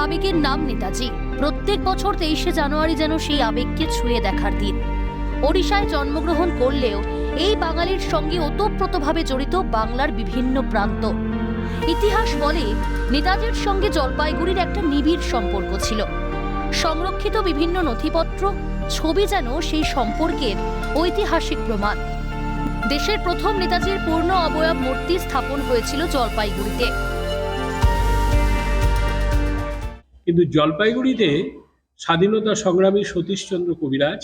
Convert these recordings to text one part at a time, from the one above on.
আবেগের নাম নেতাজি। প্রত্যেক বছর তেইশে জানুয়ারি যেন সেই আবেগকে ছুঁয়ে দেখার দিন। ওড়িশায় জন্মগ্রহণ করলেও এই বাঙালির সঙ্গে ওতপ্রোতভাবে জড়িত বাংলার বিভিন্ন প্রান্ত। ইতিহাস বলে নেতাজির সঙ্গে জলপাইগুড়ির একটা নিবিড় সম্পর্ক ছিল। সংরক্ষিত বিভিন্ন নথিপত্র, ছবি যেন সেই সম্পর্কের ঐতিহাসিক প্রমাণ। দেশের প্রথম নেতাজির পূর্ণ অবয়ব মূর্তি স্থাপন হয়েছিল জলপাইগুড়িতে। কিন্তু জলপাইগুড়িতে স্বাধীনতা সংগ্রামী সতীশচন্দ্র কবিরাজ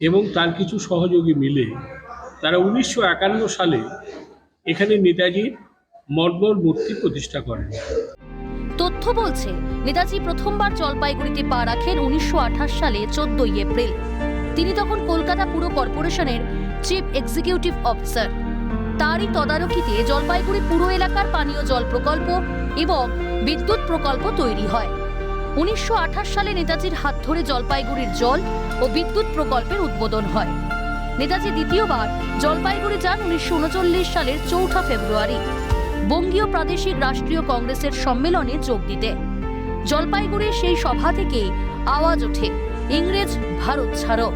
এবং তার কিছু সহযোগী মিলে তারা উনিশশো একান্ন সালে এখানে নেতাজির মর্মর মূর্তি প্রতিষ্ঠা করেন। তথ্য বলছে, নেতাজি প্রথমবার জলপাইগুড়িতে পা রাখেন উনিশশো আঠাশ সালে চোদ্দই এপ্রিল। তিনি তখন কলকাতা পুর কর্পোরেশনের চিফ এক্সিকিউটিভ অফিসার। তারই তদারকিতে জলপাইগুড়ি পুরো এলাকার পানীয় জল প্রকল্প এবং বিদ্যুৎ প্রকল্প তৈরি হয়। উনিশশো আঠাশ সালে নেতাজির হাত ধরে জলপাইগুড়ির জল ও বিদ্যুৎ প্রকল্পের উদ্বোধন হয়। নেতাজি দ্বিতীয়বার জলপাইগুড়ি যান উনিশশো উনচল্লিশ সালের চৌঠা ফেব্রুয়ারি। বঙ্গীয় প্রাদেশিক রাষ্ট্রীয় কংগ্রেসের সম্মেলনে যোগ দিতে। জলপাইগুড়ির সেই সভা থেকে আওয়াজ ওঠে, ইংরেজ ভারত ছাড়ো।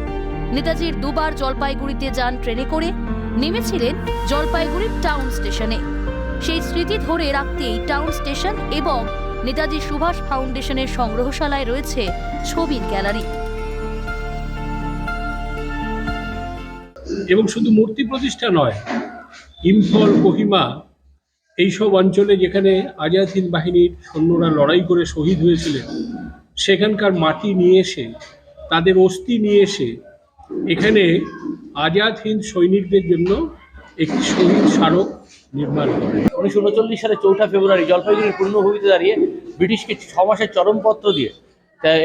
নেতাজির দুবার জলপাইগুড়িতে যান ট্রেনে করে নেমেছিলেন জলপাইগুড়ির টাউন স্টেশনে। সেই স্মৃতি ধরে রাখতেই টাউন স্টেশন এবং নেতাজি সুভাষ ফাউন্ডেশনের সংগ্রহশালায় রয়েছে ছবির গ্যালারি। এবং শুধু মূর্তি প্রতিষ্ঠা নয় ইম্ফল কোহিমা এইসব অঞ্চলে যেখানে আজাদ হিন্দ বাহিনীর সৈন্যরা লড়াই করে শহীদ হয়েছিলেন, সেখানকার মাটি নিয়ে এসে, তাদের অস্থি নিয়ে এসে, এখানে আজাদ হিন্দ সৈনিকদের জন্য একটি শহীদ স্মারক নির্মাণ করে। উনিশশো উনচল্লিশ সালে চৌঠা ফেব্রুয়ারি জলপাইগুড়ির পূর্ণভূমিতে দাঁড়িয়ে ব্রিটিশকে ছ মাসের চরমপত্র দিয়ে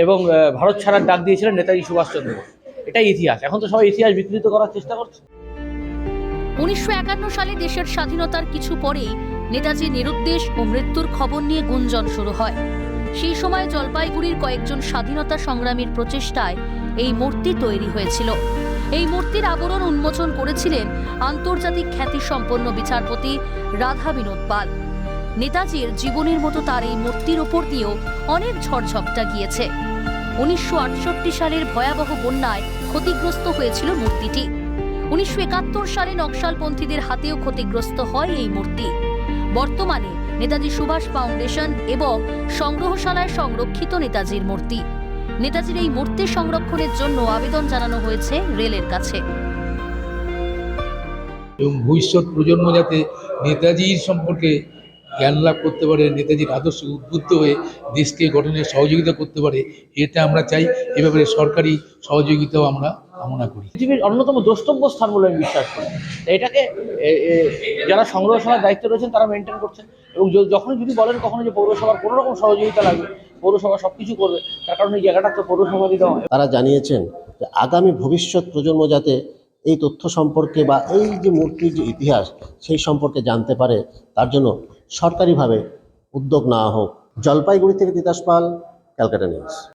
এবং ভারত ছাড়ার ডাক দিয়েছিলেন নেতাজি সুভাষচন্দ্র বোস। এটাই ইতিহাস। এখন তো সবাই ইতিহাস বিকৃত করার চেষ্টা করছে। উনিশশো একান্ন সালে দেশের স্বাধীনতার কিছু পরেই নেতাজি নিরুদ্দেশ ও মৃত্যুর খবর নিয়ে গুঞ্জন শুরু হয়। সেই সময় জলপাইগুড়ির কয়েকজন স্বাধীনতা সংগ্রামীর প্রচেষ্টায় এই মূর্তি তৈরি হয়েছিল। এই মূর্তির আবরণ উন্মোচন করেছিলেন আন্তর্জাতিক খ্যাতিসম্পন্ন বিচারপতি রাধা বিনোদ পাল। নেতাজির জীবনের মতো তার এই মূর্তির ওপর দিয়েও অনেক ঝড়ঝপটা গিয়েছে। উনিশশো আটষট্টি সালের ভয়াবহ বন্যায় ক্ষতিগ্রস্ত হয়েছিল মূর্তিটি। উনিশশো একাত্তর সালে নকশালপন্থীদের হাতেও ক্ষতিগ্রস্ত হয় এই মূর্তি। বর্তমানে নেতাজি সুভাষ ফাউন্ডেশন এবং সংগ্রহশালায় সংরক্ষিত নেতাজির মূর্তি। নেতাজির এই মূর্তি সংরক্ষণের জন্য আবেদন জানানো হয়েছে রেলের কাছে। এবং ভবিষ্যৎ প্রজন্ম যাতে নেতাজির সম্পর্কে জ্ঞান লাভ করতে পারে, নেতাজির আদর্শে উদ্বুদ্ধ হয়ে দেশকে গঠনে সহযোগিতা করতে পারে, এটা আমরা চাই। এ ব্যাপারে সরকারি সহযোগিতাও আমরা কামনা করি। পৃথিবীর অন্যতম দ্রষ্টব্য স্থান বলে আমি বিশ্বাস করি। এটাকে যারা সংগ্রহশালার দায়িত্বে রয়েছেন তারা মেনটেন করছেন। এবং য- যখনই যদি বলেন কখনো যে পৌরসভার কোনো রকম সহযোগিতা লাগবে পৌরসভা সব কিছু করবে তার কারণে এই জায়গাটা তো পৌরসভারই দেওয়া তারা জানিয়েছেন যে আগামী ভবিষ্যৎ প্রজন্ম যাতে এই তথ্য সম্পর্কে বা এই যে মূর্তির যে ইতিহাস সেই সম্পর্কে জানতে পারে তার জন্য সরকারিভাবে উদ্যোগ নেওয়া হোক। জলপাইগুড়ি থেকে তিতাস পাল ক্যালকাটা নিউজ।